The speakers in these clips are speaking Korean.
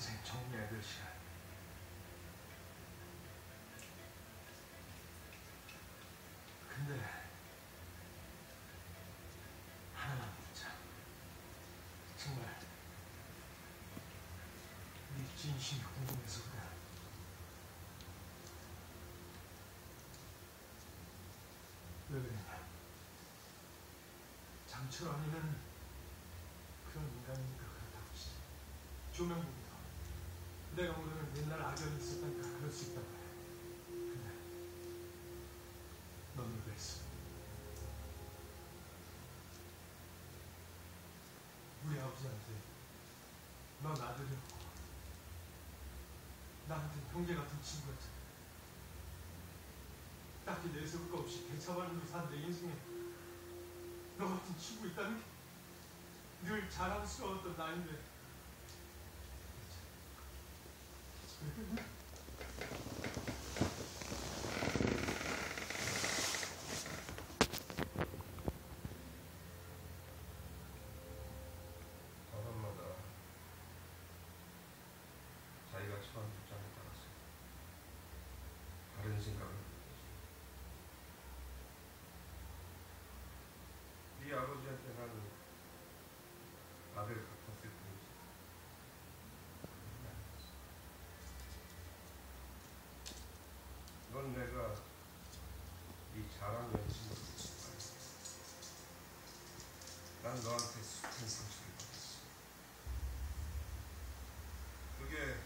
인생 정리해야 될 시간. 근데 하나만 묻자. 정말 네 진심이 궁금해서 그래. 왜 그러냐? 장철 언니는 그런 인간이니까 그렇다고 치지. 조명국이다. 내가 모르는 옛날 악연이 있었다니까 그럴 수 있다고 해. 근데 넌 그랬어. 우리 아버지한테 넌 아들이었고 나한테 형제 같은 친구였잖아. 딱히 내세울 거 없이 개차반으로 산 내 인생에 너 같은 친구 있다는 게 늘 자랑스러웠던 나인데 아버지한테 나는 아들 같았을 뿐이지. 그건 아니었어. 넌 내가 네 자랑 연신으로 난 너한테 숱한 상처를 받았어. 그게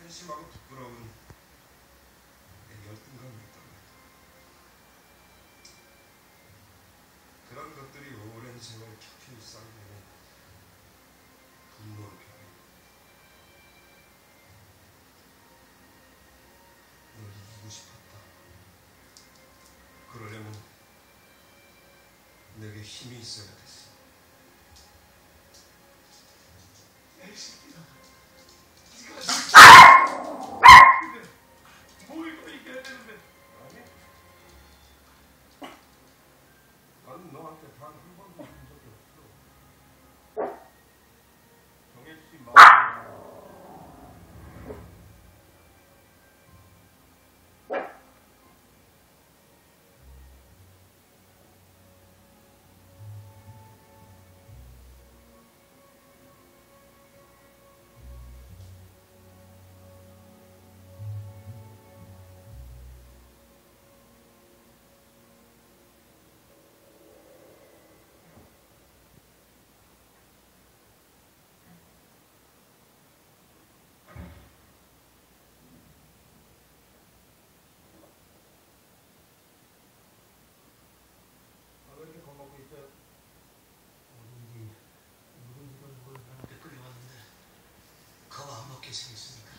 한심하고 부끄러운 내게 힘이 있어야 됐어. 너한테 단한 번도 계시겠습니까?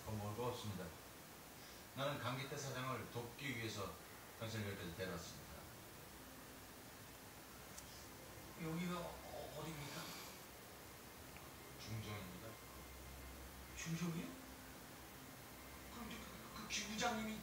그건 뭐 뭘거 없습니다. 나는 감기 때 사장을 돕기 위해서 당신을 여기까지 데려왔습니다. 여기가 어, 어디입니까? 중정입니다. 중정이요? 그럼 그, 그, 그 김부장님이